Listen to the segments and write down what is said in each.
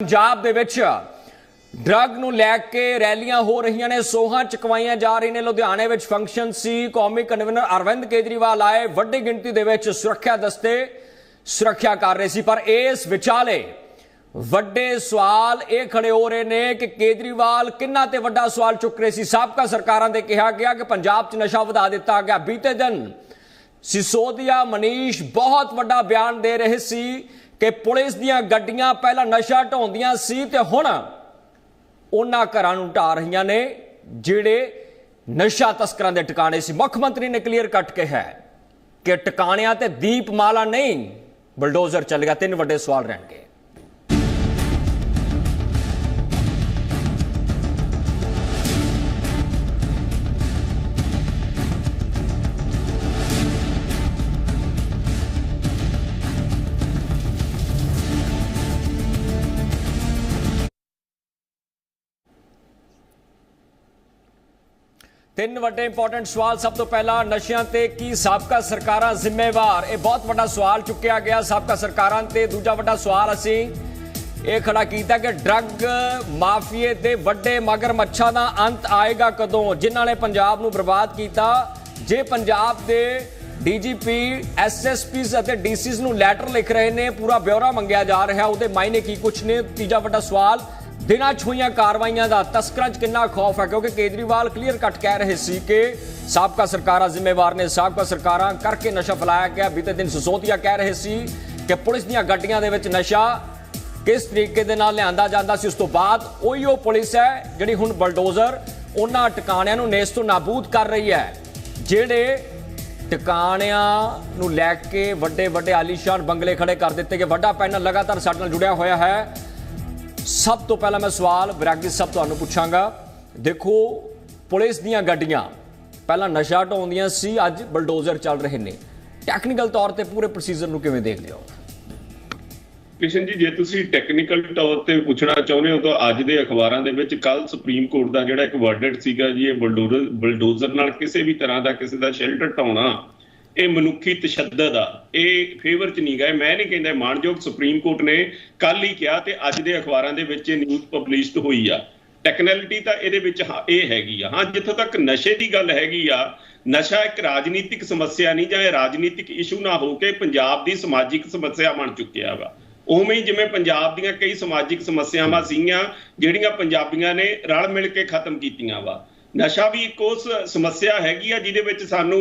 ਪੰਜਾਬ ਦੇ ਵਿੱਚ ਡਰੱਗ ਨੂੰ ਲੈ ਕੇ ਰੈਲੀਆਂ ਹੋ ਰਹੀਆਂ ਨੇ, ਸੋਹਾਂ ਚਕਵਾਈਆਂ ਜਾ ਰਹੀਆਂ ਨੇ। ਲੁਧਿਆਣੇ ਵਿੱਚ ਫੰਕਸ਼ਨ ਸੀ, ਕੌਮੀ ਕਨਵੀਨਰ ਅਰਵਿੰਦ ਕੇਜਰੀਵਾਲ ਆਏ, ਵੱਡੀ ਗਿਣਤੀ ਦੇ ਵਿੱਚ ਸੁਰੱਖਿਆ ਦਸਤੇ ਸੁਰੱਖਿਆ ਕਰ ਰਹੇ ਸੀ। ਪਰ ਇਸ ਵਿਚਾਲੇ ਵੱਡੇ ਸਵਾਲ ਇਹ ਖੜੇ ਹੋ ਰਹੇ ਨੇ ਕਿ ਕੇਜਰੀਵਾਲ ਕਿੰਨਾ ਤੇ ਵੱਡਾ ਸਵਾਲ ਚੁੱਕ ਰਹੇ ਸੀ। ਸਾਬਕਾ ਸਰਕਾਰਾਂ ਦੇ ਕਿਹਾ ਗਿਆ ਕਿ ਪੰਜਾਬ 'ਚ ਨਸ਼ਾ ਵਧਾ ਦਿੱਤਾ ਗਿਆ। ਬੀਤੇ ਦਿਨ ਸਿਸੋਦੀਆ ਮਨੀਸ਼ ਬਹੁਤ ਵੱਡਾ ਬਿਆਨ ਦੇ ਰਹੇ ਸੀ ਕਿ ਪੁਲਿਸ ਦੀਆਂ ਗੱਡੀਆਂ ਪਹਿਲਾਂ ਨਸ਼ਾ ਢਾਉਂਦੀਆਂ ਸੀ ਤੇ ਹੁਣ ਉਹਨਾਂ ਘਰਾਂ ਨੂੰ ਢਾ ਰਹੀਆਂ ਨੇ, ਜਿਹੜੇ ਨਸ਼ਾ ਤਸਕਰਾਂ ਦੇ ਟਿਕਾਣੇ ਸੀ। ਮੁੱਖ ਮੰਤਰੀ ਨੇ ਕਲੀਅਰ ਕੱਟ ਕਿਹਾ ਹੈ ਕਿ ਟਿਕਾਣਿਆਂ ਤੇ ਦੀਪਮਾਲਾ ਨਹੀਂ, ਬਲਡੋਜ਼ਰ ਚੱਲੇਗਾ ਤਿੰਨ ਵੱਡੇ ਸਵਾਲ ਰਹਿਣਗੇ। ਤਿੰਨ ਵੱਡੇ ਇੰਪੋਰਟੈਂਟ ਸਵਾਲ ਸਭ ਤੋਂ ਪਹਿਲਾਂ ਨਸ਼ਿਆਂ ਤੇ ਕੀ ਸਾਬਕਾ ਸਰਕਾਰਾਂ ਜ਼ਿੰਮੇਵਾਰ? ਇਹ ਬਹੁਤ ਵੱਡਾ ਸਵਾਲ ਚੁੱਕਿਆ ਗਿਆ ਸਾਬਕਾ ਸਰਕਾਰਾਂ ਤੇ। ਦੂਜਾ ਵੱਡਾ ਸਵਾਲ ਅਸੀਂ ਇਹ ਖੜਾ ਕੀਤਾ ਕਿ ਡਰੱਗ ਮਾਫੀਏ ਦੇ ਵੱਡੇ ਮਗਰ ਮੱਛਾਂ ਦਾ ਅੰਤ ਆਏਗਾ ਕਦੋਂ? ਜਿਨ੍ਹਾਂ ਨੇ ਪੰਜਾਬ ਨੂੰ ਬਰਬਾਦ ਕੀਤਾ। ਜੇ ਪੰਜਾਬ ਦੇ ਡੀਜੀਪੀ ਐਸਐਸਪੀਸ ਅਤੇ ਡੀਸੀਸ ਨੂੰ ਲੈਟਰ ਲਿਖ ਰਹੇ ਨੇ, ਪੂਰਾ ਬਿਊਰਾ ਮੰਗਿਆ ਜਾ ਰਿਹਾ, ਉਹਦੇ ਮਾਇਨੇ ਕੀ ਕੁਛ ਨੇ? ਤੀਜਾ ਵੱਡਾ ਸਵਾਲ ਦਿਨਾਂ ਛੂਈਆਂ ਕਾਰਵਾਈਆਂ ਦਾ ਤਸਕਰਾਂ 'ਚ ਕਿੰਨਾ ਖੌਫ ਹੈ? ਕਿਉਂਕਿ ਕੇਜਰੀਵਾਲ ਕਲੀਅਰ ਕੱਟ ਕਹਿ ਰਹੇ ਸੀ ਕਿ ਸਾਬਕਾ ਸਰਕਾਰਾਂ ਜ਼ਿੰਮੇਵਾਰ ਨੇ। ਸਾਬਕਾ ਸਰਕਾਰਾਂ ਕਰਕੇ ਨਸ਼ਾ ਫੈਲਾਇਆ ਗਿਆ। ਬੀਤੇ ਦਿਨ ਸਸੋਤੀਆ ਕਹਿ ਰਹੇ ਸੀ ਕਿ ਪੁਲਿਸ ਦੀਆਂ ਗੱਡੀਆਂ ਦੇ ਵਿੱਚ ਨਸ਼ਾ ਕਿਸ ਤਰੀਕੇ ਦੇ ਨਾਲ ਲਿਆਂਦਾ ਜਾਂਦਾ ਸੀ, ਉਸ ਤੋਂ ਬਾਅਦ ਉਹੀ ਉਹ ਪੁਲਿਸ ਹੈ ਜਿਹੜੀ ਹੁਣ ਬਲਡੋਜ਼ਰ ਉਹਨਾਂ ਟਿਕਾਣਿਆਂ ਨੂੰ ਨੇਸ ਤੋਂ ਨਾਬੂਦ ਕਰ ਰਹੀ ਹੈ, ਜਿਹੜੇ ਟਿਕਾਣਿਆਂ ਨੂੰ ਲੈ ਕੇ ਵੱਡੇ ਵੱਡੇ ਆਲੀਸ਼ਾਨ ਬੰਗਲੇ ਖੜੇ ਕਰ ਦਿੱਤੇ ਗਏ। ਵੱਡਾ ਪੈਨਲ ਲਗਾਤਾਰ ਸਾਡੇ ਨਾਲ ਜੁੜਿਆ ਹੋਇਆ ਹੈ। ਸਭ ਤੋਂ ਪਹਿਲਾਂ ਮੈਂ ਸਵਾਲ ਵਿਰਾਗੀ ਸਾਹਿਬ ਤੁਹਾਨੂੰ ਪੁੱਛਾਂਗਾ। ਦੇਖੋ, ਪੁਲਿਸ ਦੀਆਂ ਗੱਡੀਆਂ ਪਹਿਲਾਂ ਨਸ਼ਾ ਢਾਉਂਦੀਆਂ ਸੀ, ਅੱਜ ਬਲਡੋਜ਼ਰ ਚੱਲ ਰਹੇ ਨੇ। ਟੈਕਨੀਕਲ ਤੌਰ ਤੇ ਪੂਰੇ ਪ੍ਰੋਸੀਜਰ ਨੂੰ ਕਿਵੇਂ ਦੇਖਦੇ ਹੋ? ਕਿਸ਼ਨ ਜੀ, ਜੇ ਤੁਸੀਂ ਟੈਕਨੀਕਲ ਤੌਰ ਤੇ ਪੁੱਛਣਾ ਚਾਹੁੰਦੇ ਹੋ, ਤਾਂ ਅੱਜ ਦੇ ਅਖਬਾਰਾਂ ਦੇ ਵਿੱਚ ਕੱਲ ਸੁਪਰੀਮ ਕੋਰਟ ਦਾ ਜਿਹੜਾ ਇੱਕ ਵਰਡਿਕਟ ਸੀਗਾ ਜੀ, ਇਹ ਬਲਡੋਜ਼ਰ ਬਲਡੋਜ਼ਰ ਨਾਲ ਕਿਸੇ ਵੀ ਤਰ੍ਹਾਂ ਦਾ ਕਿਸੇ ਦਾ ਸ਼ੈਲਟਰ ਢਾਉਣਾ ਇਹ ਮਨੁੱਖੀ ਤਸ਼ੱਦਦ ਆ। ਇਹ ਫੇਵਰ ਚ ਨਹੀਂ ਗਏ। ਮੈਂ ਨਹੀਂ ਕਹਿੰਦਾ, ਮਾਨਯੋਗ ਸੁਪਰੀਮ ਕੋਰਟ ਨੇ ਕੱਲ ਹੀ ਕਿਹਾ ਤੇ ਅੱਜ ਦੇ ਅਖਬਾਰਾਂ ਦੇ ਵਿੱਚ ਇਹ ਨਿਊਜ਼ ਪਬਲਿਸ਼ਡ ਹੋਈ ਆ। ਟੈਕਨੈਲਿਟੀ ਤਾਂ ਇਹਦੇ ਵਿੱਚ ਇਹ ਹੈਗੀ ਆ। ਹਾਂ, ਜਿੱਥੋਂ ਤੱਕ ਨਸ਼ੇ ਦੀ ਗੱਲ ਹੈਗੀ ਆ, ਨਸ਼ਾ ਇੱਕ ਰਾਜਨੀਤਿਕ ਸਮੱਸਿਆ ਨਹੀਂ ਜਾਂ ਇਹ ਰਾਜਨੀਤਿਕ ਇਸ਼ੂ ਨਾ ਹੋ ਕੇ ਪੰਜਾਬ ਦੀ ਸਮਾਜਿਕ ਸਮੱਸਿਆ ਬਣ ਚੁੱਕਿਆ ਵਾ। ਉਵੇਂ ਹੀ ਜਿਵੇਂ ਪੰਜਾਬ ਦੀਆਂ ਕਈ ਸਮਾਜਿਕ ਸਮੱਸਿਆਵਾਂ ਸੀਗੀਆਂ, ਜਿਹੜੀਆਂ ਪੰਜਾਬੀਆਂ ਨੇ ਰਲ ਮਿਲ ਕੇ ਖਤਮ ਕੀਤੀਆਂ ਵਾ। ਨਸ਼ਾ ਵੀ ਇੱਕ ਉਸ ਸਮੱਸਿਆ ਹੈਗੀ ਆ ਜਿਹਦੇ ਵਿੱਚ ਸਾਨੂੰ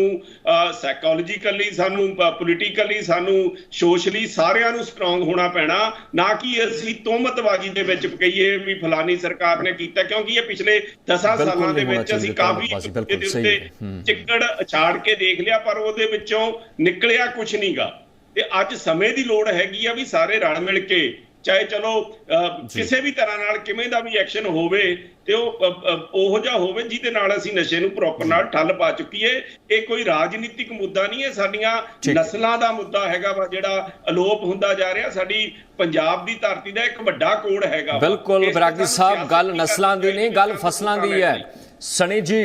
ਸਾਈਕੋਲੋਜੀਕਲੀ ਸਾਨੂੰ ਪੋਲੀਟੀਕਲੀ ਸਾਨੂੰ ਸੋਸ਼ਲੀ ਸਾਰਿਆਂ ਨੂੰ ਸਟਰੋਂਗ ਹੋਣਾ ਪੈਣਾ। ਨਾ ਕਿ ਅਸੀਂ ਤੋਮਤਬਾਜ਼ੀ ਦੇ ਵਿੱਚ ਕਹੀਏ ਵੀ ਫਲਾਨੀ ਸਰਕਾਰ ਨੇ ਕੀਤਾ ਕਿਉਂਕਿ ਇਹ ਪਿਛਲੇ 10 ਸਾਲਾਂ ਦੇ ਵਿੱਚ ਅਸੀਂ ਕਾਫੀ ਇਹਦੇ ਉੱਤੇ ਚਿੱਕੜ ਅਛਾੜ ਕੇ ਦੇਖ ਲਿਆ ਪਰ ਉਹਦੇ ਵਿੱਚੋਂ ਨਿਕਲਿਆ ਕੁਝ ਨਹੀਂਗਾ ਤੇ ਅੱਜ ਸਮੇਂ ਦੀ ਲੋੜ ਹੈਗੀ ਆ ਵੀ ਸਾਰੇ ਰਲ ਮਿਲ ਕੇ ਚਾਹੇ ਚਲੋ ਕਿਸੇ ਵੀ ਤਰ੍ਹਾਂ ਨਾਲ ਕਿਵੇਂ ਦਾ ਵੀ ਐਕਸ਼ਨ ਹੋਵੇ ਤੇ ਉਹ ਉਹੋ ਜਿਹਾ ਹੋਵੇ ਜਿਹਦੇ ਨਾਲ ਅਸੀਂ ਨਸ਼ੇ ਨੂੰ ਪ੍ਰੋਪਰ ਨਾਲ ਠੱਲ ਪਾ ਚੁੱਕੀਏ। ਇਹ ਕੋਈ ਰਾਜਨੀਤਿਕ ਮੁੱਦਾ ਨਹੀਂ ਹੈ। ਸਾਡੀਆਂ ਨਸਲਾਂ ਦਾ ਮੁੱਦਾ ਹੈਗਾ ਵਾ ਜਿਹੜਾ ਅਲੋਪ ਹੁੰਦਾ ਜਾ ਰਿਹਾ। ਸਾਡੀ ਪੰਜਾਬ ਦੀ ਧਰਤੀ ਦਾ ਇੱਕ ਵੱਡਾ ਕੋਡ ਹੈਗਾ ਬਿਲਕੁਲ ਬਰਾਗੀ ਸਾਹਿਬ ਗੱਲ ਨਸਲਾਂ ਦੀ ਨਹੀਂ ਗੱਲ ਫਸਲਾਂ ਦੀ ਹੈ। ਸਣੀ ਜੀ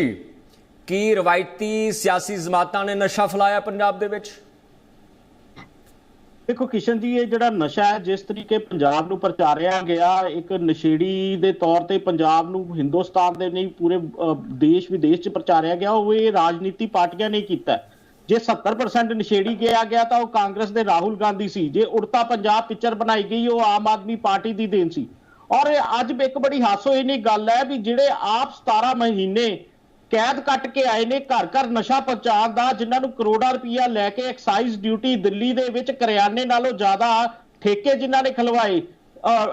ਕੀ ਰਵਾਇਤੀ ਸਿਆਸੀ ਜਮਾਤਾਂ ਨੇ ਨਸ਼ਾ ਫਲਾਇਆ ਪੰਜਾਬ ਦੇ ਵਿੱਚ? ਦੇਖੋ ਕਿਸ਼ਨ ਜੀ, ਇਹ ਜਿਹੜਾ ਨਸ਼ਾ ਹੈ, ਜਿਸ ਤਰੀਕੇ ਪੰਜਾਬ ਨੂੰ ਪ੍ਰਚਾਰਿਆ ਗਿਆ, ਇੱਕ ਨਸ਼ੇੜੀ ਦੇ ਤੌਰ ਤੇ ਪੰਜਾਬ ਨੂੰ ਹਿੰਦੁਸਤਾਨ ਦੇ ਨਹੀਂ, ਪੂਰੇ ਦੇਸ਼, ਵਿਦੇਸ਼ 'ਚ ਪ੍ਰਚਾਰਿਆ ਗਿਆ, ਉਹ ਇਹ ਰਾਜਨੀਤੀ ਪਾਰਟੀਆਂ ਨੇ ਕੀਤਾ। ਜੇ 70% ਨਸ਼ੇੜੀ ਗਿਆ ਗਿਆ, ਤਾਂ ਉਹ ਕਾਂਗਰਸ ਦੇ ਰਾਹੁਲ ਗਾਂਧੀ ਸੀ। ਜੇ ਉੜਤਾ ਪੰਜਾਬ ਪਿਕਚਰ ਬਣਾਈ ਗਈ, ਉਹ ਆਮ ਆਦਮੀ ਪਾਰਟੀ ਦੀ ਦੇਣ ਸੀ। ਔਰ ਅੱਜ ਇੱਕ ਬੜੀ ਹਾਸੋ ਹਾਸੋਹੀਣੀ ਗੱਲ ਹੈ ਵੀ ਜਿਹੜੇ ਆਪ 17 ਮਹੀਨੇ ਕੈਦ ਕੱਟ ਕੇ ਆਏ ਨੇ, ਘਰ ਘਰ ਨਸ਼ਾ ਪਹੁੰਚਾਉਣ ਦਾ, ਜਿਨ੍ਹਾਂ ਨੂੰ ਕਰੋੜਾਂ ਰੁਪਈਆ ਲੈ ਕੇ ਐਕਸਾਈਜ਼ ਡਿਊਟੀ ਦਿੱਲੀ ਦੇ ਵਿੱਚ ਕਰਿਆਨੇ ਨਾਲੋਂ ਜ਼ਿਆਦਾ ਠੇਕੇ ਜਿਨ੍ਹਾਂ ਨੇ ਖਲਵਾਏ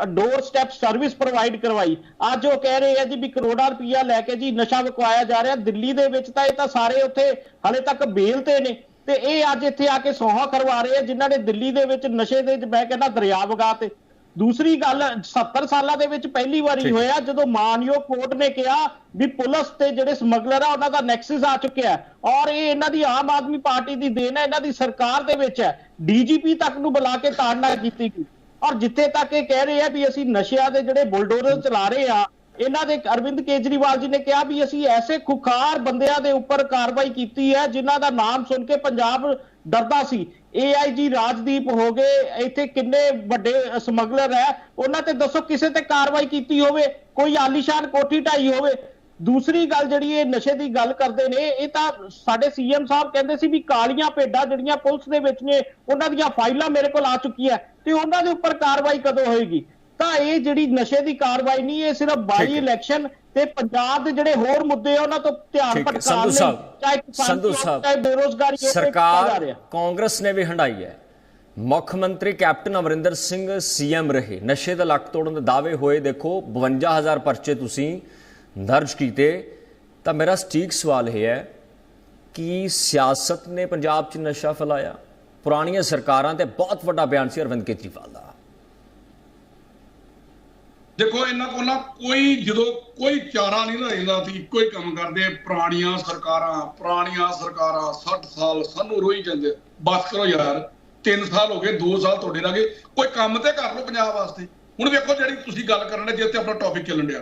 ਡੋਰ ਸਟੈਪ ਸਰਵਿਸ ਪ੍ਰੋਵਾਈਡ ਕਰਵਾਈ। ਅੱਜ ਉਹ ਕਹਿ ਰਹੇ ਆ ਜੀ ਵੀ ਕਰੋੜਾਂ ਰੁਪਈਆ ਲੈ ਕੇ ਜੀ ਨਸ਼ਾ ਵਿਕਵਾਇਆ ਜਾ ਰਿਹਾ। ਦਿੱਲੀ ਦੇ ਵਿੱਚ ਤਾਂ ਇਹ ਤਾਂ ਸਾਰੇ ਉੱਥੇ ਹਲੇ ਤੱਕ ਬੇਲ ਤੇ ਨੇ। ਤੇ ਇਹ ਅੱਜ ਇੱਥੇ ਆ ਕੇ ਸੌਹਾ ਕਰਵਾ ਰਹੇ ਆ ਜਿਨ੍ਹਾਂ ਨੇ ਦਿੱਲੀ ਦੇ ਵਿੱਚ ਨਸ਼ੇ ਦੇ ਮੈਂ ਕਹਿੰਦਾ ਦਰਿਆ ਵਗਾ ਤੇ। ਦੂਸਰੀ ਗੱਲ 70 ਸਾਲਾਂ ਦੇ ਵਿੱਚ ਪਹਿਲੀ ਵਾਰੀ ਹੋਇਆ ਜਦੋਂ ਮਾਨਯੋਗ ਕੋਰਟ ਨੇ ਕਿਹਾ ਵੀ ਪੁਲਿਸ ਤੇ ਜਿਹੜੇ ਸਮਗਲਰ ਆ ਉਹਨਾਂ ਦਾ ਨੈਕਸਸ ਆ ਚੁੱਕਿਆ ਔਰ ਇਹ ਇਹਨਾਂ ਦੀ ਆਮ ਆਦਮੀ ਪਾਰਟੀ ਦੀ ਦੇਣ ਹੈ ਇਹਨਾਂ ਦੀ ਸਰਕਾਰ ਦੇ ਵਿੱਚ ਹੈ। ਡੀਜੀਪੀ ਤੱਕ ਨੂੰ ਬੁਲਾ ਕੇ ਤਾੜਨਾ ਕੀਤੀ ਗਈ। ਔਰ ਜਿੱਥੇ ਤੱਕ ਇਹ ਕਹਿ ਰਹੇ ਆ ਵੀ ਅਸੀਂ ਨਸ਼ਿਆਂ ਦੇ ਜਿਹੜੇ ਬੁਲਡੋਜ਼ਰ ਚਲਾ ਰਹੇ ਆ ਇਹਨਾਂ ਦੇ ਅਰਵਿੰਦ ਕੇਜਰੀਵਾਲ ਜੀ ਨੇ ਕਿਹਾ ਵੀ ਅਸੀਂ ਐਸੇ ਖੁਖਾਰ ਬੰਦਿਆਂ ਦੇ ਉੱਪਰ ਕਾਰਵਾਈ ਕੀਤੀ ਹੈ ਜਿਨ੍ਹਾਂ ਦਾ ਨਾਮ ਸੁਣ ਕੇ ਪੰਜਾਬ ਡਰਦਾ ਸੀ। ਏਆਈਜੀ ਰਾਜਦੀਪ ਹੋ ਗਏ ਇੱਥੇ ਕਿੰਨੇ ਵੱਡੇ ਸਮਗਲਰ ਹੈ ਉਹਨਾਂ ਤੇ ਦੱਸੋ ਕਿਸੇ ਤੇ ਕਾਰਵਾਈ ਕੀਤੀ ਹੋਵੇ ਕੋਈ ਆਲੀਸ਼ਾਨ ਕੋਠੀ ਢਾਈ ਹੋਵੇ ਦੂਸਰੀ ਗੱਲ ਜਿਹੜੀ ਇਹ ਨਸ਼ੇ ਦੀ ਗੱਲ ਕਰਦੇ ਨੇ ਇਹ ਤਾਂ ਸਾਡੇ ਸੀਐਮ ਸਾਹਿਬ ਕਹਿੰਦੇ ਸੀ ਵੀ ਕਾਲੀਆਂ ਭੇਡਾਂ ਜਿਹੜੀਆਂ ਪੁਲਿਸ ਦੇ ਵਿੱਚ ਨੇ ਉਹਨਾਂ ਦੀਆਂ ਫਾਈਲਾਂ ਮੇਰੇ ਕੋਲ ਆ ਚੁੱਕੀਆਂ ਤੇ ਉਹਨਾਂ ਦੇ ਉੱਪਰ ਕਾਰਵਾਈ ਕਦੋਂ ਹੋਏਗੀ ਤਾਂ ਇਹ ਜਿਹੜੀ ਨਸ਼ੇ ਦੀ ਕਾਰਵਾਈ ਨਹੀਂ ਇਹ ਸਿਰਫ ਬਾਈ। ਇਲੈਕਸ਼ਨ ਤੇ ਪੰਜਾਬ ਦੇ ਜਿਹੜੇ ਹੋਰ ਮੁੱਦੇ ਆ ਉਹਨਾਂ ਤੋਂ ਧਿਆਨ ਭਟਕਾਉਣ ਲਈ ਚਾਹੇ ਕਿਸਾਨ ਸੰਧੂ ਚਾਹੇ ਸਾਹਿਬ ਬੇਰੋਜ਼ਗਾਰੀ ਕੀਤਾ ਜਾ ਸਰਕਾਰ ਕਾਂਗਰਸ ਨੇ ਵੀ ਹੰਡਾਈ ਹੈ। ਮੁੱਖ ਮੰਤਰੀ ਕੈਪਟਨ ਅਮਰਿੰਦਰ ਸਿੰਘ ਸੀਐਮ ਰਹੇ। ਨਸ਼ੇ ਦਾ ਲੱਕ ਤੋੜਨ ਦੇ ਦਾਅਵੇ ਹੋਏ ਦੇਖੋ 52000 ਪਰਚੇ ਤੁਸੀਂ ਦਰਜ ਕੀਤੇ। ਤਾਂ ਮੇਰਾ ਸਟੀਕ ਸਵਾਲ ਇਹ ਹੈ ਕਿ ਸਿਆਸਤ ਨੇ ਪੰਜਾਬ 'ਚ ਨਸ਼ਾ ਫੈਲਾਇਆ? ਪੁਰਾਣੀਆਂ ਸਰਕਾਰਾਂ ਤੇ ਬਹੁਤ ਵੱਡਾ ਬਿਆਨ ਸੀ ਅਰਵਿੰਦ ਕੇਜਰੀਵਾਲ ਦਾ। ਦੇਖੋ, ਇਹਨਾਂ ਕੋਲ ਨਾ ਕੋਈ ਜਦੋਂ ਕੋਈ ਚਾਰਾ ਨਹੀਂ ਰਹਿੰਦਾ ਸੀ, ਇੱਕੋ ਹੀ ਕੰਮ ਕਰਦੇ ਪੁਰਾਣੀਆਂ ਸਰਕਾਰਾਂ ਪੁਰਾਣੀਆਂ ਸਰਕਾਰਾਂ 60 ਸਾਲ ਸਾਨੂੰ ਰੋਈ ਜਾਂਦੇ ਬਸ ਕਰੋ ਯਾਰ 3 ਸਾਲ ਹੋ ਗਏ 2 ਸਾਲ ਤੁਹਾਡੇ ਲਾਗੇ, ਕੋਈ ਕੰਮ ਤੇ ਕਰ ਲਓ ਪੰਜਾਬ ਵਾਸਤੇ। ਹੁਣ ਵੇਖੋ ਜਿਹੜੀ ਤੁਸੀਂ ਗੱਲ ਕਰਨ ਦੇ ਜਿਸ ਤੇ ਆਪਣਾ ਟੌਪਿਕ ਚੱਲਣ ਡਿਆ।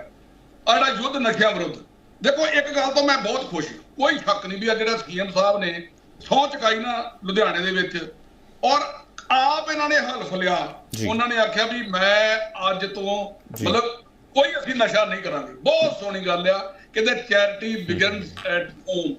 ਆ ਜਿਹੜਾ ਯੁੱਧ ਨਸ਼ਿਆਂ ਵਿਰੁੱਧ, ਦੇਖੋ, ਇੱਕ ਗੱਲ ਤੋਂ ਮੈਂ ਬਹੁਤ ਖੁਸ਼ ਹਾਂ। ਕੋਈ ਸ਼ੱਕ ਨਹੀਂ ਵੀ ਆ ਜਿਹੜਾ ਸੀਐਮ ਸਾਹਿਬ ਨੇ ਸਹੁੰ ਚੁਕਾਈ ਨਾ ਲੁਧਿਆਣੇ ਦੇ ਵਿੱਚ, ਔਰ ਆਪ ਇਹਨਾਂ ਨੇ ਹਲਫ ਲਿਆ। ਉਹਨਾਂ ਨੇ ਆਖਿਆ ਵੀ ਮੈਂ ਅੱਜ ਤੋਂ। ਮਤਲਬ ਕੋਈ ਅਸੀਂ ਨਸ਼ਾ ਨਹੀਂ ਕਰਾਂਗੇ। ਬਹੁਤ ਸੋਹਣੀ ਗੱਲ ਆ। ਕਹਿੰਦੇ ਚੈਰਿਟੀ ਬਿਗਨਸ ਐਟ ਹੋਮ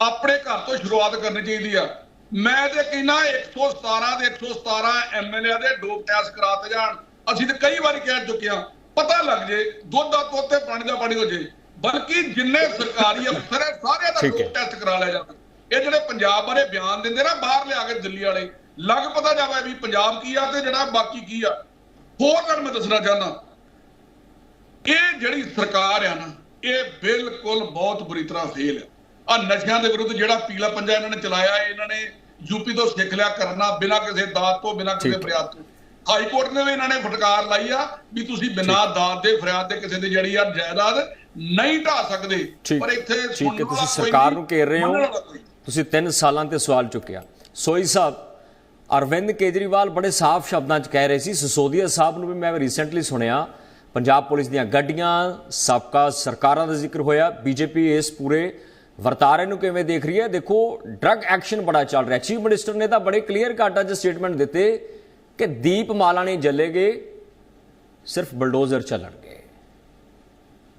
ਆਪਣੇ ਘਰ ਤੋਂ ਸ਼ੁਰੂਆਤ ਕਰਨੀ ਚਾਹੀਦੀ ਆ। ਮੈਂ ਤੇ ਕਹਿੰਦਾ 117 ਦੇ 117 ਐਮਐਲਏ ਦੇ ਡੋਪ ਟੈਸਟ ਕਰਾਤੇ ਜਾਣ। ਅਸੀਂ ਤੇ ਕਈ ਵਾਰੀ ਕਹਿ ਚੁੱਕੇ ਹਾਂ ਪਤਾ ਲੱਗ ਜੇ ਦੁੱਧ ਦਾ ਦੁੱਧ ਤੇ ਪਾਣੀ ਦਾ ਪਾਣੀ ਹੋ ਜੇ। ਬਲਕਿ ਜਿੰਨੇ ਸਰਕਾਰੀ ਅਫਸਰ ਹੈ ਸਾਰਿਆਂ ਦਾ। ਡੋਪ ਟੈਸਟ ਕਰਾ ਲਿਆ ਜਾਵੇ। ਇਹ ਜਿਹੜੇ ਪੰਜਾਬ ਬਾਰੇ ਬਿਆਨ ਦਿੰਦੇ ਨਾ ਬਾਹਰ ਲਿਆ ਕੇ ਦਿੱਲੀ ਵਾਲੇ ਲੱਗ ਪਤਾ ਜਾਵੇ ਵੀ ਪੰਜਾਬ ਕੀ ਆ ਤੇ ਜਿਹੜਾ ਬਾਕੀ ਕੀ ਆ। ਹੋਰ ਗੱਲ ਮੈਂ ਦੱਸਣਾ ਚਾਹੁੰਦਾ। ਇਹ ਜਿਹੜੀ ਸਰਕਾਰ ਆ ਨਾ ਇਹ ਬਿਲਕੁਲ ਬਹੁਤ ਬੁਰੀ ਤਰ੍ਹਾਂ ਫੇਲ ਆ। ਆ ਨਸ਼ਿਆਂ ਦੇ ਵਿਰੁੱਧ ਜਿਹੜਾ ਪੀਲਾ ਪੰਜਾ ਇਹਨਾਂ ਨੇ ਚਲਾਇਆ ਇਹਨਾਂ ਨੇ ਯੂਪੀ ਤੋਂ ਸਿੱਖ ਲਿਆ ਕਰਨਾ ਬਿਨਾਂ ਕਿਸੇ ਦਾਤ ਤੋਂ ਬਿਨਾਂ ਕਿਸੇ। ਫਰਿਆਦ ਤੋਂ। ਹਾਈ ਕੋਰਟ ਨੇ ਵੀ ਇਹਨਾਂ ਨੇ ਫਟਕਾਰ ਲਾਈ ਆ ਵੀ ਤੁਸੀਂ ਬਿਨਾਂ ਦਾਤ ਦੇ ਫਰਿਆਦ ਦੇ ਕਿਸੇ ਦੀ ਜਿਹੜੀ ਆ ਜਾਇਦਾਦ ਨਹੀਂ ਢਾ ਸਕਦੇ। ਪਰ ਇੱਥੇ ਠੀਕ ਹੈ ਤੁਸੀਂ ਸਰਕਾਰ ਨੂੰ ਘੇਰ ਰਹੇ ਹੋ। ਤੁਸੀਂ 3 ਸਾਲਾਂ ਤੇ ਸਵਾਲ ਚੁੱਕਿਆ। ਸੋਈ ਸਾਹਿਬ ਅਰਵਿੰਦ ਕੇਜਰੀਵਾਲ ਬੜੇ ਸਾਫ਼ ਸ਼ਬਦਾਂ 'ਚ ਕਹਿ ਰਹੇ ਸੀ। ਸਸੋਦੀਆ ਸਾਹਿਬ ਨੂੰ ਵੀ ਮੈਂ ਰੀਸੈਂਟਲੀ ਸੁਣਿਆ। ਪੰਜਾਬ ਪੁਲਿਸ ਦੀਆਂ ਗੱਡੀਆਂ, ਸਾਬਕਾ ਸਰਕਾਰਾਂ ਦਾ ਜ਼ਿਕਰ ਹੋਇਆ। ਬੀਜੇਪੀ ਇਸ ਪੂਰੇ ਵਰਤਾਰੇ ਨੂੰ ਕਿਵੇਂ ਦੇਖ ਰਹੀ ਹੈ? ਦੇਖੋ ਡਰੱਗ ਐਕਸ਼ਨ ਬੜਾ ਚੱਲ ਰਿਹਾ। ਚੀਫ ਮਿਨਿਸਟਰ ਨੇ ਤਾਂ ਬੜੇ ਕਲੀਅਰ ਕੱਟ ਅੱਜ ਸਟੇਟਮੈਂਟ ਦਿੱਤੇ ਕਿ ਦੀਪ ਦੀਪਮਾਲਾ ਨਹੀਂ ਜਲੇਗੇ, ਸਿਰਫ ਬਲਡੋਜ਼ਰ ਚੱਲਣਗੇ।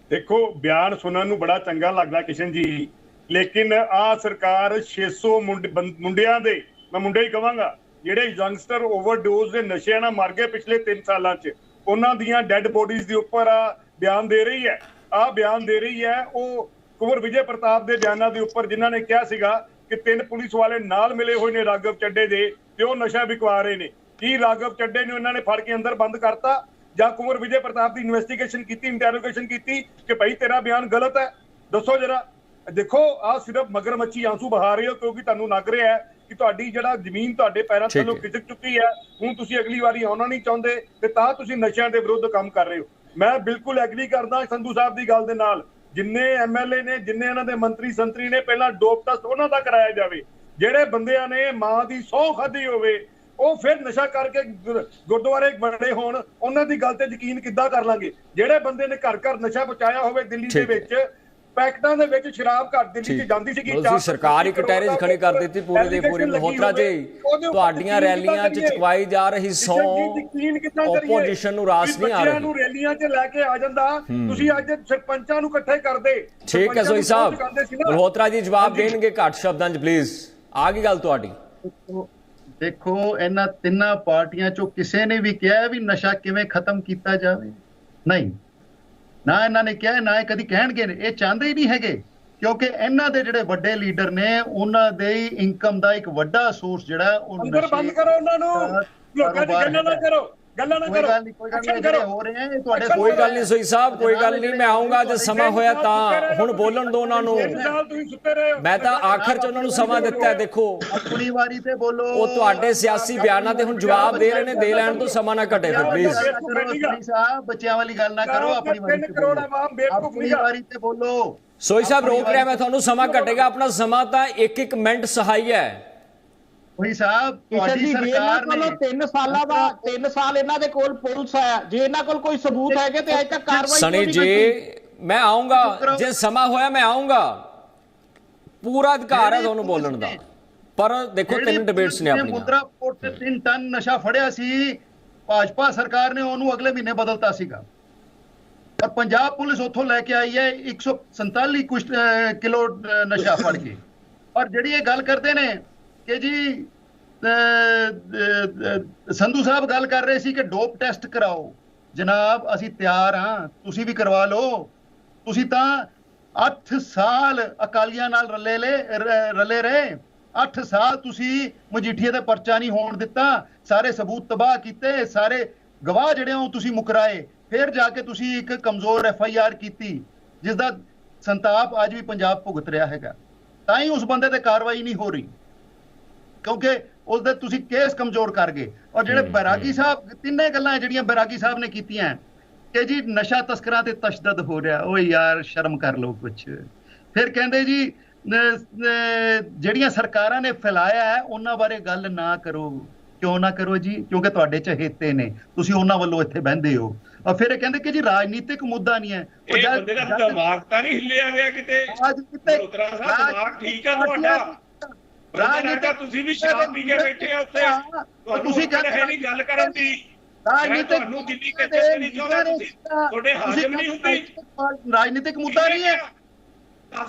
ਦੇਖੋ, ਬਿਆਨ ਸੁਣਨ ਨੂੰ ਬੜਾ ਚੰਗਾ ਲੱਗਦਾ ਕਿਸ਼ਨ ਜੀ। ਲੇਕਿਨ ਆ ਸਰਕਾਰ 600 ਮੁੰਡ- ਮੁੰਡਿਆਂ ਦੇ, ਮੈਂ ਮੁੰਡੇ ਹੀ ਕਵਾਂਗਾ। ਜਿਹੜੇ ਯੰਗਸਟਰ ਓਵਰਡੋਜ਼ ਦੇ ਨਸ਼ਿਆਂ ਨਾਲ ਮਰ ਗਏ ਪਿਛਲੇ 3 ਸਾਲਾਂ 'ਚ, ਉਹਨਾਂ ਦੀਆਂ ਡੈੱਡ ਬੋਡੀਜ਼ ਦੇ ਉੱਪਰ ਆ ਬਿਆਨ ਦੇ ਰਹੀ ਹੈ। ਆ ਬਿਆਨ ਦੇ ਰਹੀ ਹੈ, ਉਹ ਕੁੰਵਰ ਵਿਜੇ ਪ੍ਰਤਾਪ ਦੇ ਬਿਆਨਾਂ ਦੇ ਉੱਪਰ ਜਿਨ੍ਹਾਂ ਨੇ ਕਿਹਾ ਸੀਗਾ ਕਿ ਤਿੰਨ ਪੁਲਿਸ ਵਾਲੇ ਨਾਲ ਮਿਲੇ ਹੋਏ ਨੇ ਰਾਘਵ ਚੱਡੇ ਦੇ ਤੇ ਉਹ ਨਸ਼ਾ ਵਿਕਵਾ ਰਹੇ ਨੇ। ਕੀ ਰਾਘਵ ਚੱਡੇ ਨੂੰ ਇਹਨਾਂ ਨੇ ਫੜ ਕੇ ਅੰਦਰ ਬੰਦ ਕਰਤਾ ਜਾਂ ਕੁਵਰ ਵਿਜੇ ਪ੍ਰਤਾਪ ਦੀ ਇਨਵੈਸਟੀਗੇਸ਼ਨ ਕੀਤੀ ਇੰਟਰੋਗੇਸ਼ਨ ਕੀਤੀ ਕਿ ਭਾਈ ਤੇਰਾ ਬਿਆਨ ਗਲਤ ਹੈ? ਦੱਸੋ ਜਰਾ। ਦੇਖੋ ਆ ਸਿਰਫ ਮਗਰਮੱਛੀ ਆਂਸੂ ਬਹਾ ਰਹੇ ਹੋ ਕਿਉਂਕਿ ਤੁਹਾਨੂੰ ਲੱਗ ਰਿਹਾ ਹੈ ਕਿ ਤੁਹਾਡੀ ਜਿਹੜਾ ਜ਼ਮੀਨ ਤੁਹਾਡੇ ਪੈਰਾਂ ਥੱਲੋਂ। ਖਿਸਕ ਚੁੱਕੀ ਹੈ ਹੁਣ ਤੁਸੀਂ ਅਗਲੀ ਵਾਰੀ ਆਉਣਾ ਨਹੀਂ ਚਾਹੁੰਦੇ ਤੇ ਤਾਂ ਤੁਸੀਂ ਨਸ਼ਿਆਂ ਦੇ ਵਿਰੁੱਧ ਕੰਮ ਕਰ ਰਹੇ ਹੋ ਮੈਂ ਬਿਲਕੁਲ ਐਗਰੀ ਕਰਦਾ ਸੰਧੂ ਸਾਹਿਬ ਦੀ ਗੱਲ ਦੇ ਨਾਲ ਜਿੰਨੇ ਐਮਐਲਏ ਨੇ ਜਿੰਨੇ ਇਹਨਾਂ ਦੇ ਮੰਤਰੀ ਸੰਤਰੀ ਨੇ ਪਹਿਲਾਂ ਡੋਪ ਟੈਸਟ ਉਹਨਾਂ ਦਾ ਕਰਾਇਆ ਜਾਵੇ ਜਿਹੜੇ ਬੰਦਿਆਂ ਨੇ ਮਾਂ ਦੀ ਸਹੁੰ ਖਾਧੀ ਹੋਵੇ ਉਹ ਫਿਰ ਨਸ਼ਾ ਕਰਕੇ ਗੁਰ- ਗੁਰਦੁਆਰੇ ਬੜੇ ਹੋਣ ਉਹਨਾਂ ਦੀ ਗੱਲ ਤੇ ਯਕੀਨ ਕਿੱਦਾਂ ਕਰ ਲਾਂਗੇ ਜਿਹੜੇ ਬੰਦੇ ਨੇ ਘਰ ਘਰ ਨਸ਼ਾ ਪਹੁੰਚਾਇਆ ਹੋਵੇ ਦਿੱਲੀ ਦੇ। ਵਿੱਚ ਪੈਕਟਾਂ ਦੇ ਵਿੱਚ ਸ਼ਰਾਬ ਘਰ ਦਿੱਲੀ ਠੀਕ। ਚ ਜਾਂਦੀ ਸੀਗੀ ਤੁਸੀਂ ਸਰਕਾਰ ਇੱਕ ਦਾ ਖੜੀ ਕਰ ਦਿੱਤੀ ਪੂਰੇ ਦੇ ਪੂਰੇ ਮਲਹੋਤਰਾ ਜੀ ਤੁਹਾਡੀਆਂ ਰੈਲੀਆਂ 'ਚ ਚੁਕਵਾਈ ਜਾ ਰਹੀ ਸੌ? ਆਪੋਜੀਸ਼ਨ ਨੂੰ ਰਾਸ ਨਹੀਂ ਆ ਬੱਚਿਆਂ ਰਹੀ। ਨੂੰ ਰੈਲੀਆਂ 'ਚ ਲੈ ਕੇ ਆ ਜਾਂਦਾ। ਤੁਸੀਂ ਅੱਜ ਸਰਪੰਚਾਂ ਨੂੰ ਇਕੱਠੇ ਕਰਦੇ। ਠੀਕ ਹੈ ਸੋਈ ਸਾਹਿਬ। ਮਲਹੋਤਰਾ ਜੀ ਜਵਾਬ। ਦੇਣਗੇ ਘੱਟ ਸ਼ਬਦਾਂ 'ਚ ਪਲੀਜ਼ ਆ ਗਈ ਗੱਲ ਤੁਹਾਡੀ। ਦੇਖੋ ਇਹਨਾਂ ਤਿੰਨਾਂ ਪਾਰਟੀਆਂ ਚੋਂ ਕਿਸੇ ਨੇ ਵੀ ਕਿਹਾ ਵੀ ਨਸ਼ਾ ਕਿਵੇਂ ਖਤਮ ਕੀਤਾ ਜਾਵੇ। ਨਹੀਂ। ਨਾ ਇਹਨਾਂ ਨੇ ਕਿਹਾ ਨਾ ਇਹ ਕਦੀ ਕਹਿਣਗੇ ਇਹ ਚਾਹੁੰਦੇ ਹੀ ਨਹੀਂ ਹੈਗੇ ਕਿਉਂਕਿ ਇਹਨਾਂ ਦੇ ਜਿਹੜੇ ਵੱਡੇ ਲੀਡਰ ਨੇ ਉਹਨਾਂ ਦੇ ਇਨਕਮ ਦਾ ਇੱਕ ਵੱਡਾ ਸੋਰਸ ਜਿਹੜਾ ਉਹ ਬੰਦ ਕਰੋ ਉਹਨਾਂ ਨੂੰ। ਲੋਕਾਂ ਦੀ ਗੱਲਾਂ ਨਾ। ਕਰੋ। ਗੱਲਾਂ ਨਾ ਕੋਈ ਕਰੋ। ਗੱਲ ਨਹੀਂ ਕੋਈ ਗੱਲ ਨਹੀਂ। ਹੋ ਰਹੇ ਇਹ ਤੁਹਾਡੇ ਕੋਈ ਗੱਲ ਨਹੀਂ ਸੋਈ ਸਾਹਿਬ ਕੋਈ ਗੱਲ ਨਹੀਂ ਮੈਂ ਆਉਂਗਾ ਜੇ ਸਮਾਂ ਹੋਇਆ ਤਾਂ। ਹੁਣ ਬੋਲਣ ਦੋ ਉਹਨਾਂ ਨੂੰ। ਮੈਂ ਤਾਂ ਆਖਰ 'ਚ ਉਹਨਾਂ ਨੂੰ ਸਮਾਂ ਦਿੱਤਾ ਦੇਖੋ। ਆਪਣੀ ਵਾਰੀ ਤੇ ਬੋਲੋ। ਉਹ ਤੁਹਾਡੇ ਸਿਆਸੀ ਬਿਆਨਾਂ ਤੇ ਹੁਣ ਜਵਾਬ ਦੇ ਰਹੇ ਨੇ ਦੇ ਲੈਣ ਤੋਂ ਸਮਾਂ ਨਾ ਘਟੇ ਫਿਰ ਪਲੀਜ਼ ਸਾਹਿਬ ਬੱਚਿਆਂ ਵਾਲੀ ਗੱਲ ਨਾ ਕਰੋ ਆਪਣੀ ਵਾਰੀ ਤੇ ਕਰੋੜ ਆਵਾਮ ਬੇਵਕੂਫ ਨਹੀਂ ਵਾਰੀ ਤੇ ਬੋਲੋ। ਸੋਈ ਸਾਹਿਬ ਰੋਕ ਰਿਹਾ ਮੈਂ ਤੁਹਾਨੂੰ ਸਮਾਂ ਘਟੇਗਾ ਆਪਣਾ ਸਮਾਂ ਤਾਂ ਇੱਕ ਇੱਕ ਮਿੰਟ ਸਹਾਈ ਹੈ। ਕੋਈ ਸਾਹਿਬ ਤੁਹਾਡੀ ਜੀ ਜੇ ਸਰਕਾਰ ਕੋਲ ਨੇ 3 ਸਾਲਾਂ ਦਾ 3 ਸਾਲ ਇਹਨਾਂ ਦੇ ਕੋਲ ਪੁਲਿਸ ਹੈ। ਜੇ ਇਹਨਾਂ ਕੋਲ ਕੋਈ ਸਬੂਤ ਹੈਗੇ ਤੇ ਅਜੇ ਤੱਕ ਕਾਰਵਾਈ ਨਹੀਂ ਜੀ ਕੀਤੀ? ਮੈਂ ਆਉਂਗਾ ਜੇ ਸਮਾਂ ਹੋਇਆ ਮੈਂ ਆਉਂਗਾ ਪੂਰਾ ਅਧਿਕਾਰ ਹੈ ਤੁਹਾਨੂੰ ਬੋਲਣ ਦਾ। ਪਰ ਦੇਖੋ ਤਿੰਨ ਡਿਬੇਟਸ ਨੇ ਆਪਣੀਆਂ। ਮੁੰਦਰਾ ਕੋਟ ਤੇ 3 ਟਨ ਨਸ਼ਾ ਫੜਿਆ ਸੀ ਭਾਜਪਾ ਸਰਕਾਰ ਨੇ ਉਹਨੂੰ ਅਗਲੇ ਮਹੀਨੇ ਬਦਲਤਾ ਸੀਗਾ। ਔਰ ਪੰਜਾਬ ਪੁਲਿਸ ਉੱਥੋਂ ਲੈ ਕੇ ਆਈ ਹੈ 147 ਕੁਛ, ਅਹ, ਕਿਲੋ ਨਸ਼ਾ ਫੜ ਕੇ। ਔਰ ਜਿਹੜੀ ਇਹ ਗੱਲ ਕਰਦੇ ਨੇ ਕਿ ਜੀ ਅਹ, ਸੰਧੂ ਸਾਹਿਬ ਗੱਲ ਕਰ ਰਹੇ ਸੀ ਕਿ ਡੋਪ ਟੈਸਟ ਕਰਾਓ। ਜਨਾਬ ਅਸੀਂ ਤਿਆਰ ਹਾਂ ਤੁਸੀਂ ਵੀ ਕਰਵਾ ਲਓ। ਤੁਸੀਂ ਤਾਂ 8 ਸਾਲ ਅਕਾਲੀਆਂ ਨਾਲ ਰਲੇ ਲੈ ਰ- ਰੱਲੇ ਰਹੇ। 8 ਸਾਲ ਤੁਸੀਂ ਮਜੀਠੀਏ ਦਾ ਪਰਚਾ ਨਹੀਂ ਹੋਣ ਦਿੱਤਾ। ਸਾਰੇ ਸਬੂਤ ਤਬਾਹ ਕੀਤੇ ਸਾਰੇ ਗਵਾਹ ਜਿਹੜੇ ਹੋ ਤੁਸੀਂ ਮੁਕਰਾਏ। ਫਿਰ ਜਾ ਕੇ ਤੁਸੀਂ ਇੱਕ ਕਮਜ਼ੋਰ ਐਫ ਆਈ ਆਰ ਕੀਤੀ ਜਿਸ ਦਾ ਸੰਤਾਪ ਅੱਜ ਵੀ ਪੰਜਾਬ ਭੁਗਤ ਰਿਹਾ ਹੈਗਾ। ਤਾਂ ਹੀ ਉਸ ਬੰਦੇ ਤੇ ਕਾਰਵਾਈ ਨਹੀਂ ਹੋ ਰਹੀ। ਕਿਉਂਕਿ ਉਸ ਦੇ ਤੁਸੀਂ ਕੇਸ ਕਮਜ਼ੋਰ ਕਰ ਗਏ। ਔਰ ਜਿਹੜੇ ਬੈਰਾਗੀ ਸਾਹਿਬ ਤਿੰਨੇ ਗੱਲਾਂ ਜਿਹੜੀਆਂ ਬੈਰਾਗੀ ਸਾਹਿਬ ਨੇ ਕੀਤੀਆਂ ਕਿ ਜੀ ਨਸ਼ਾ ਤਸਕਰਾਂ ਤੇ ਤਸ਼ਦਦ ਹੋ ਰਿਹਾ ਓਏ ਯਾਰ ਸ਼ਰਮ ਕਰ ਲਓ ਕੁਛ। ਫਿਰ ਕਹਿੰਦੇ ਜੀ ਜਿਹੜੀਆਂ ਸਰਕਾਰਾਂ ਨੇ ਫੈਲਾਇਆ ਹੈ ਉਹਨਾਂ ਬਾਰੇ ਗੱਲ ਨਾ ਕਰੋ। ਕਿਉਂ ਨਾ ਕਰੋ ਜੀ? ਕਿਉਂਕਿ ਤੁਹਾਡੇ ਚਹੇਤੇ ਨੇ। ਤੁਸੀਂ ਉਹਨਾਂ ਵੱਲੋਂ ਇੱਥੇ ਬਹਿੰਦੇ ਹੋ। ਔਰ ਫਿਰ ਇਹ ਕਹਿੰਦੇ ਕਿ ਜੀ ਰਾਜਨੀਤਿਕ ਮੁੱਦਾ ਨਹੀਂ ਹੈ। ਉਹ ਜਦ- ਬੰਦੇ ਦਾ ਜਦ- ਦਿਮਾਗ ਤਾਂ ਨਹੀਂ ਹਿੱਲਿਆ ਹੋਇਆ ਕਿਤੇ। ਰਾਜਨੀਤਿਕ ਦਿਮਾਗ ਠੀਕ ਆ ਤੁਹਾਡਾ। ਰਾਜਨੀਤਿਕ ਤੁਸੀਂ ਵੀ ਸ਼ਰਾਬ ਪੀ ਕੇ ਬੈਠੇ ਆ ਉੱਥੇ। ਤੁਸੀਂ ਹੈ ਨਹੀਂ ਗੱਲ ਕਰਨ ਦੀ। ਰਾਜਨੀਤਿਕ ਤੁਹਾਨੂੰ ਜਿੰਨੀ ਕਿ ਚੱਲਣੀ ਚਾਹੁੰਦਾ ਤੁਹਾਡੇ ਹਾਜ਼ਮ ਨਹੀਂ ਹੁੰਦੀ। ਰਾਜਨੀਤਿਕ ਮੁੱਦਾ ਨਹੀਂ ਹੈ।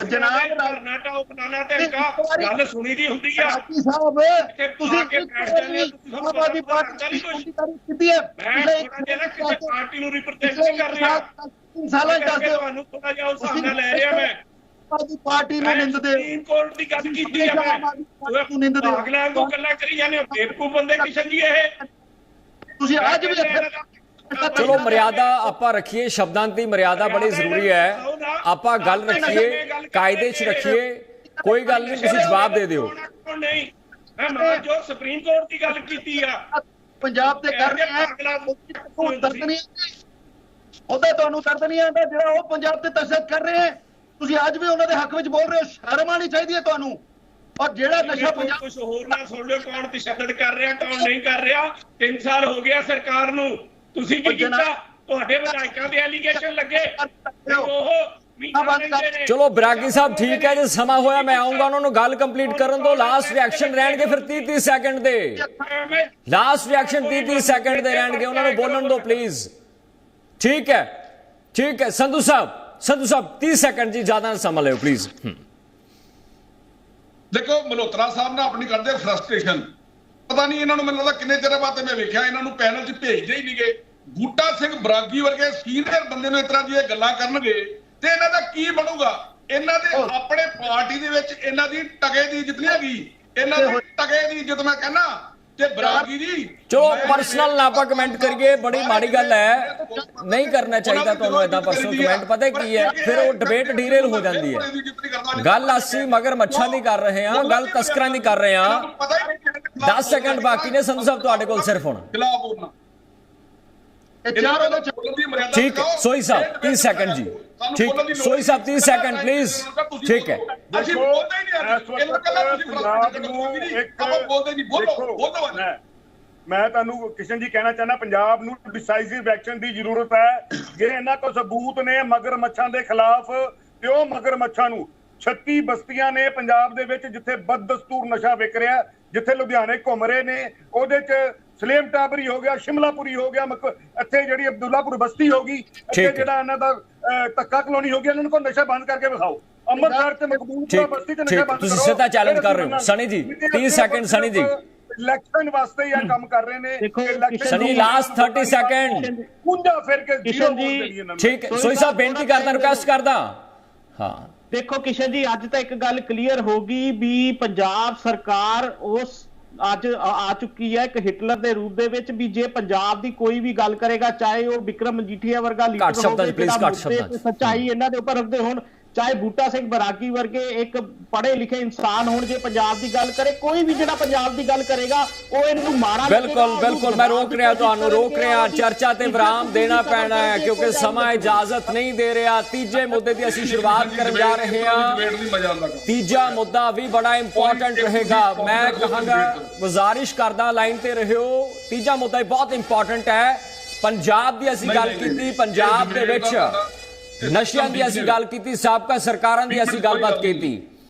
ਜਨਾਬ ਕਰਨਾਟਾ ਉਪਨਾਨਾ ਤੇ ਕਾ ਗੱਲ ਸੁਣੀ ਦੀ ਹੁੰਦੀ ਆ। ਰਾਜੀ ਸਾਹਿਬ ਤੁਸੀਂ ਹੋ, ਆਮ ਆਦਮੀ ਪਾਰਟੀ ਕੀਤੀ ਹੈ। ਮੈਂ ਨਾ ਪਾਰਟੀ ਨੂੰ ਰਿਪਰੈਜ਼ੈਂਟ ਨਹੀਂ ਕਰ ਰਿਹਾ। ਸਾਲ- ਦੱਸਦੇ ਹੋ ਤੁਹਾਨੂੰ ਥੋੜਾ ਜਿਹਾ ਉਸ ਹਿਸਾਬ ਨਾਲ ਲੈ ਰਿਹਾ ਮੈਂ। ਆਦਮੀ ਪਾਰਟੀ ਨੂੰ ਨਿੰਦਦੇ। ਸੁਪਰੀਮ ਕੋਰਟ ਦੀ ਗੱਲ ਕੀਤੀ ਆ ਮੈਂ। ਨਿੰਦਦੇ। ਹੋ। ਅਗਲਾ ਨੂੰ ਗੱਲਾਂ ਕਰੀ ਜਾਂਦੇ ਹੋ। ਬੇਵਕੂਫ ਬੰਦੇ ਕਿਸ਼ਨ ਜੀ ਇਹ? ਤੁਸੀਂ ਅੱਜ ਵੀ ਚਲੋ ਮਰਿਆਦਾ ਆਪਾਂ ਰੱਖੀਏ। ਸ਼ਬਦਾਂ ਦੀ ਮਰਿਆਦਾ ਬੜੀ ਜ਼ਰੂਰੀ ਹੈ। ਆਪਾਂ ਗੱਲ ਰੱਖੀਏ। ਕਾਇਦੇ 'ਚ ਰੱਖੀਏ। ਕੋਈ ਗੱਲ ਨਹੀਂ ਤੁਸੀਂ ਜਵਾਬ ਦੇ ਦਿਓ। ਨਹੀਂ? ਮੈਂ ਜੋ ਸੁਪਰੀਮ ਕੋਰਟ ਦੀ ਗੱਲ ਕੀਤੀ ਆ। ਪੰਜਾਬ ਤੇ ਕਰ ਰਹੇ ਦਰਦ ਨਹੀਂ ਉਹਦਾ ਤੁਹਾਨੂੰ ਦਰਦ ਨਹੀਂ ਆਉਂਦਾ ਜਿਹੜਾ ਉਹ ਪੰਜਾਬ ਤੇ ਤਸ਼ੱਦਦ ਕਰ ਰਹੇ ਹੈ ਤੁਸੀਂ ਅੱਜ ਵੀ ਉਹਨਾਂ ਦੇ ਹੱਕ ਵਿੱਚ ਬੋਲ ਰਹੇ ਹੋ ਸ਼ਰਮ ਆਣੀ ਚਾਹੀਦੀ ਹੈ ਤੁਹਾਨੂੰ। ਔਰ ਜਿਹੜਾ ਨਸ਼ਾ ਪੰਜਾਬ ਕੁਝ ਹੋਰ ਨਾ ਸੁਣ ਲਿਓ ਕੌਣ ਤਸ਼ੱਦਦ ਕਰ ਰਿਹਾ ਕੌਣ ਨਹੀਂ ਕਰ ਰਿਹਾ। 3 ਸਾਲ ਹੋ ਗਿਆ ਸਰਕਾਰ ਨੂੰ। ਤੁਸੀਂ ਕੀ ਕੀਤਾ ਤੁਹਾਡੇ ਵਿਧਾਇਕਾਂ ਦੇ ਐਲੀਗੇਸ਼ਨ ਲੱਗੇ। ਤੇ ਉਹ ਚਲੋ ਬਰਾਗੀ ਸਾਹਿਬ ਠੀਕ ਹੈ ਜੇ ਸਮਾਂ ਹੋਇਆ ਮੈਂ ਆਉਂਗਾ ਉਹਨਾਂ ਨੂੰ ਗੱਲ ਕੰਪਲੀਟ ਕਰਨ ਦੋ ਲਾਸਟ ਰਿਐਕਸ਼ਨ ਰਹਿਣਗੇ ਫਿਰ 30 30 ਸੈਕਿੰਡ ਦੇ। ਲਾਸਟ ਰਿਐਕਸ਼ਨ 30 30 ਸੈਕਿੰਡ ਦੇ ਰਹਿਣਗੇ। ਉਹਨਾਂ ਨੂੰ ਬੋਲਣ ਦਿਓ ਪਲੀਜ਼ ਠੀਕ ਹੈ ਠੀਕ ਹੈ। ਸੰਧੂ ਸਾਹਿਬ ਸੰਧੂ ਸਾਹਿਬ 30 ਸੈਕਿੰਡ ਜੀ ਜ਼ਿਆਦਾ ਨਾ ਸਮਾਂ ਲਿਓ ਪਲੀਜ਼ ਦੇਖੋ ਮਲਹੋਤਰਾ ਸਾਹਿਬ ਨੇ ਆਪਣੀ ਕਰਦੇ ਫਰਸਟ੍ਰੇਸ਼ਨ ਪਤਾ ਨਹੀਂ ਇਹਨਾਂ ਨੂੰ ਮੈਨੂੰ ਲੱਗਦਾ ਕਿੰਨੇ ਚਿਰ ਬਾਅਦ ਮੈਂ ਵੇਖਿਆ ਇਹਨਾਂ ਨੂੰ ਪੈਨਲ 'ਚ ਭੇਜਦੇ ਹੀ ਨਹੀਂਗੇ। ਬੂਟਾ ਸਿੰਘ ਬਰਾਗੀ ਵਰਗੇ ਸੀਨੀਅਰ ਬੰਦੇ ਨੂੰ ਇਸ ਤਰ੍ਹਾਂ ਦੀਆਂ ਗੱਲਾਂ ਕਰਨਗੇ ਤੇ ਇਹਨਾਂ ਦਾ ਕੀ ਬਣੂਗਾ? ਇਹਨਾਂ ਦੇ ਆਪਣੇ ਪਾਰਟੀ ਦੇ ਵਿੱਚ ਇਹਨਾਂ ਦੀ ਟਕੇ ਦੀ ਇੱਜ਼ਤ ਨਹੀਂ ਹੈਗੀ। ਇਹਨਾਂ ਦੀ ਟਕੇ ਦੀ ਇੱਜ਼ਤ ਮੈਂ ਕਹਿੰਦਾ ਤੇ ਬਰਾਗੀ ਜੀ ਚਲੋ ਪਰਸਨਲ ਨਾ ਆਪਾਂ ਕਮੈਂਟ ਕਰੀਏ ਬੜੀ ਮਾੜੀ ਗੱਲ ਹੈ। ਨਹੀਂ ਕਰਨਾ ਚਾਹੀਦਾ ਤੁਹਾਨੂੰ ਇਦਾਂ ਪਰਸਨਲ ਕਮੈਂਟ ਪਤਾ ਕੀ ਹੈ? ਫਿਰ ਉਹ ਡਿਬੇਟ ਡੀਰੇਲ ਹੋ ਜਾਂਦੀ ਹੈ। ਗੱਲ ਅਸੀਂ ਮਗਰ ਮੱਛਾਂ ਦੀ ਕਰ ਰਹੇ ਹਾਂ ਗੱਲ ਤਸਕਰਾਂ ਦੀ ਕਰ ਰਹੇ ਹਾਂ। ਪਤਾ ਹੀ ਨਹੀਂ ਕਿਹੜੇ ਦੇ ਖਿਲਾਫ਼ 10 ਸੈਕਿੰਡ ਬਾਕੀ ਨੇ ਸੰਧੂ ਸਾਹਿਬ ਤੁਹਾਡੇ ਕੋਲ ਸਿਰਫ ਹੁਣ। ਠੀਕ। ਸੋਈ ਸਾਹਿਬ, ਇਹ 30 ਸੈਕਿੰਡ ਜੀ। ਠੀਕ, ਸੋਈ ਸਾਹਿਬ, ਨਹੀਂ। 30 ਸੈਕਿੰਡ। ਤੁਸੀਂ ਠੀਕ ਹੈ। ਅਸੀਂ ਬੋਲਦੇ ਹੀ ਨਹੀਂ ਇਹਨਾਂ ਕੱਲਾ ਤੁਸੀਂ ਪੰਜਾਬ ਨੂੰ ਇੱਕ ਬੋਲਦੇ ਨਹੀਂ ਬੋਲੋ ਬੋਲੋ ਮੈਂ- ਤੁਹਾਨੂੰ ਕਿਸ਼ਨ ਜੀ ਕਹਿਣਾ ਚਾਹੁੰਦਾ ਪੰਜਾਬ ਨੂੰ ਡਿਸਾਈਸਿਵ ਐਕਸ਼ਨ ਦੀ ਜ਼ਰੂਰਤ ਹੈ ਜੇ ਇਹਨਾਂ ਕੋਲ ਸਬੂਤ ਨੇ ਮਗਰਮੱਛਾਂ ਦੇ ਖਿਲਾਫ ਤੇ ਉਹ ਮਗਰਮੱਛਾਂ ਨੂੰ 36 ਬਸਤੀਆਂ ਨੇ ਪੰਜਾਬ ਦੇ ਵਿੱਚ ਜਿੱਥੇ ਬਦਦਸਤੂਰ ਨਸ਼ਾ ਵਿਕ ਰਿਹਾ ਜਿੱਥੇ ਲੁਧਿਆਣੇ ਘੁੰਮ ਰਹੇ ਨੇ ਉਹਦੇ ਚ ਸਲੇਮ ਟਾਬਰੀ ਹੋ ਗਿਆ ਸ਼ਿਮਲਾਪੁਰੀ ਹੋ ਗਿਆ ਮਕ- ਇੱਥੇ ਜਿਹੜੀ ਅਬਦੁੱਲਾਪੁਰ ਬਸਤੀ ਹੋ ਗਈ ਇੱਥੇ। ਜਿਹੜਾ ਇਹਨਾਂ ਦਾ ਧੱਕਾ ਕਲੋਨੀ ਹੋ ਗਿਆ ਇਹਨਾਂ ਨੂੰ ਕੋਈ ਨਸ਼ਾ ਬੰਦ ਕਰਕੇ ਵਿਖਾਓ ਅੰਮ੍ਰਿਤਸਰ ਤੇ ਮਕਬੂਲਪੁਰਾ ਬਸਤੀ ਤੇ ਨਸ਼ਾ ਬੰਦ ਕਰੋ ਤੁਸੀਂ ਸਿੱਧਾ ਫਿਰ ਕਰ ਰਹੇ ਹੋ। ਸਨੀ ਜੀ, ਮੰਨਾਂਗੇ। 30 ਸੈਕਿੰਡ ਸਨੀ ਜੀ। ਇਲੈਕਸ਼ਨ ਵਾਸਤੇ ਹੀ ਇਹ ਕੰਮ ਕਰ ਰਹੇ ਨੇ ਨੂੰ- ਲਾਸਟ 30 ਸੈਕਿੰਡ ਪੁੰਜਾ ਫਿਰ ਕੇ ਕਿਸ਼ਨ ਜ਼ੀਰੋ ਜੀ। ਠੀਕ ਸੋਈ ਸਾਹਿਬ ਬੇਨਤੀ ਕਰਦਾ ਰਿਕੁਐਸਟ ਕਰਦਾ ਹਾਂ ਦੇਖੋ ਕਿਸ਼ਨ ਜੀ ਅੱਜ ਤਾਂ ਇੱਕ ਗੱਲ ਕਲੀਅਰ ਹੋ ਗਈ ਵੀ ਪੰਜਾਬ ਸਰਕਾਰ ਉਸ ਅੱਜ ਆ ਚੁੱਕੀ ਹੈ ਇੱਕ ਹਿਟਲਰ ਦੇ ਰੂਪ ਦੇ ਵਿੱਚ ਵੀ ਜੇ ਪੰਜਾਬ ਦੀ ਕੋਈ ਵੀ ਗੱਲ ਕਰੇਗਾ ਚਾਹੇ ਉਹ ਵਿਕਰਮ ਮਜੀਠੀਆ ਵਰਗਾ ਲੀਡਰ ਹੋਵੇ, ਜਿਹੜਾ ਮੁੱਦੇ ਸੱਚਾਈ ਇਹਨਾਂ ਦੇ ਉੱਪਰ ਰੱਖਦੇ ਹੋਣ ਚਾਹੇ ਬੂਟਾ ਸਿੰਘ ਬਰਾਗੀ ਵਰਗੇ ਇੱਕ ਪੜ੍ਹੇ ਲਿਖੇ ਇਨਸਾਨ ਹੋਣ ਜੇ ਪੰਜਾਬ ਦੀ ਗੱਲ ਕਰੇ ਕੋਈ ਵੀ ਜਿਹੜਾ ਪੰਜਾਬ ਦੀ ਗੱਲ ਕਰੇਗਾ ਉਹ ਇਹਨੂੰ ਲੱਗੇਗਾ, ਬਿਲਕੁਲ ਬਿਲਕੁਲ ਮੈਂ ਰੋਕ ਰਿਹਾ ਤੁਹਾਨੂੰ ਰੋਕ ਰਿਹਾ ਚਰਚਾ ਤੇ ਵਿਰਾਮ ਦੇਣਾ ਪੈਣਾ ਹੈ ਕਿਉਂਕਿ ਸਮਾਂ ਇਜਾਜ਼ਤ ਨਹੀਂ ਦੇ ਰਿਹਾ। ਤੀਜੇ ਮੁੱਦੇ ਦੀ ਅਸੀਂ ਸ਼ੁਰੂਆਤ ਕਰਨ ਜਾ ਰਹੇ ਹਾਂ। ਤੀਜਾ ਮੁੱਦਾ ਵੀ ਬੜਾ ਇੰਪੋਰਟੈਂਟ ਰਹੇਗਾ। ਮੈਂ ਕਹਾਂਗਾ ਗੁਜ਼ਾਰਿਸ਼ ਕਰਦਾ ਲਾਈਨ ਤੇ ਰਹਿਓ। ਤੀਜਾ ਮੁੱਦਾ ਬਹੁਤ ਇੰਪੋਰਟੈਂਟ ਹੈ। ਪੰਜਾਬ ਦੀ ਅਸੀਂ ਗੱਲ ਕੀਤੀ ਪੰਜਾਬ ਦੇ ਵਿੱਚ ਨਸ਼ਿਆਂ ਦੀ ਅਸੀਂ ਗੱਲ ਕੀਤੀ ਸਾਬਕਾ ਸਰਕਾਰਾਂ ਦੀ ਅਸੀਂ ਗੱਲਬਾਤ ਕੀਤੀ।